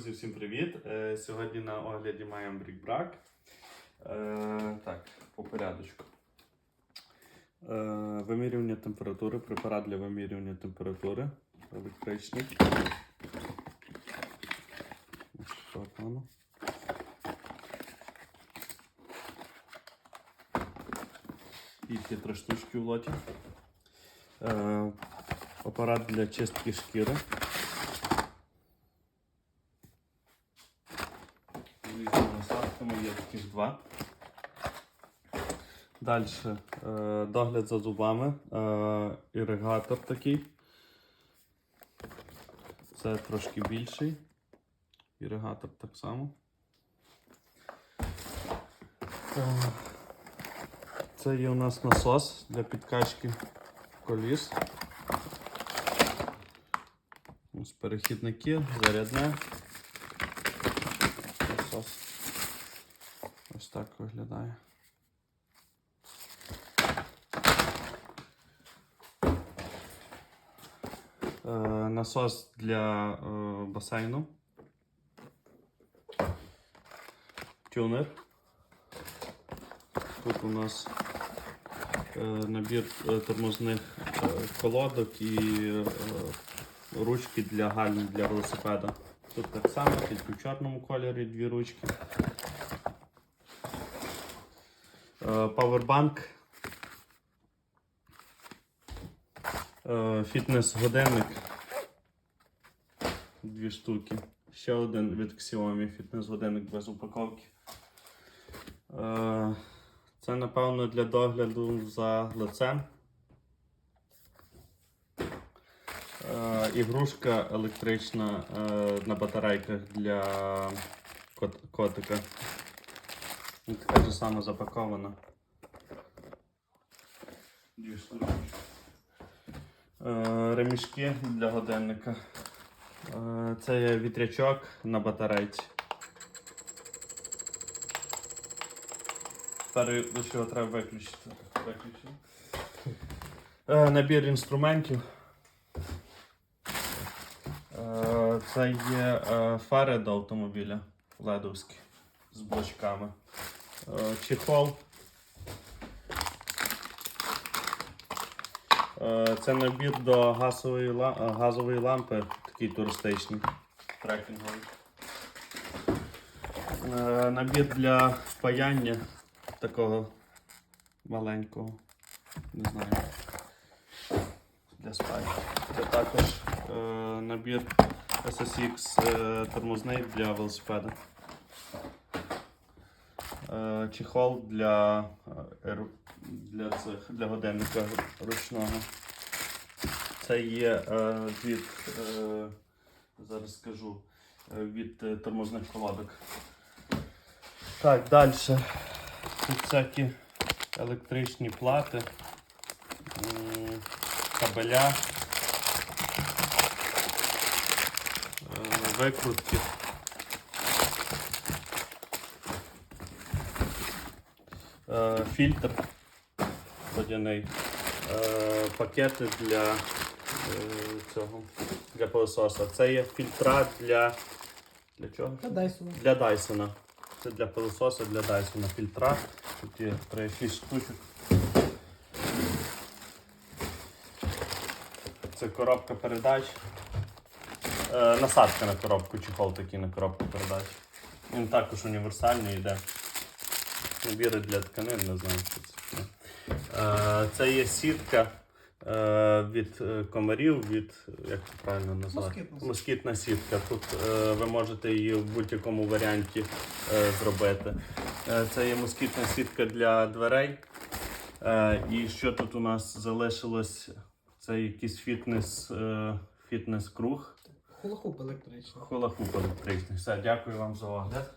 Друзі, всім привіт! Е, Сьогодні на огляді маємо брікбрак. Е, Так, по порядочку. Е, Вимірювання температури, препарат для вимірювання температури електричний. Їх є три штучки в лоті. Апарат для чистки шкіри. Далі е, догляд за зубами, е, іригатор такий. Це трошки більший. Іригатор так само. Е, Це є у нас насос для підкачки коліс. Ось перехідники, зарядне. Насос. Ось так виглядає. Насос для е, басейну. Тюнер. Тут у нас е, набір е, тормозних е, колодок і е, ручки для гальм для велосипеда. Тут так само, тільки в чорному кольорі дві ручки. Е, Павербанк. Фітнес-годинник. Дві штуки. Ще один від Xiaomi фітнес-годинник без упаковки. Е, Це, напевно, для догляду за лицем. Е, Ігрушка електрична е, на батарейках для котика. Така ж сама запакована. Дві штуки. Е, Ремішки для годинника. Е, Це є вітрячок на батарейці. Тепер лише його треба виключити. Е, Набір інструментів. Це є фари до автомобіля ледовські з блочками. Чехол. Це набір до газової, е, газової лампи, такий туристичний, трекінговий. Е, Набір для впаяння такого маленького. Не знаю. Для спайки. Це також е, набір SSX е, тормозний для велосипеда. Е, чехол для, е, для, цих, для годинника ручного. Це є е, від, зараз скажу, від тормозних колодок. Так, далі. Тут всякі електричні плати, кабеля, викрутки. Фільтр водяний, Е, пакети для е, цього для пилососа. Це є фільтра для. Для чого? Та дай сюди. Для Дайсона. Це для пилососа для Дайсона фільтра. Тут є 3-6 штучок. Це коробка передач. Е, насадка на коробку, чехол такий на коробку передач. Він також універсальний йде. Набіри для тканин, не знаю, що це. Е, це є сітка е, від е, комарів, від, як це правильно назвати? Москітна. Москітна сітка. Тут е, ви можете її в будь-якому варіанті е, зробити. Е, це є москітна сітка для дверей. Е, і що тут у нас залишилось? Це якийсь фітнес, е, фітнес-круг. Хулахуп електричний. Хула-хуп електричний. Все, дякую вам за огляд.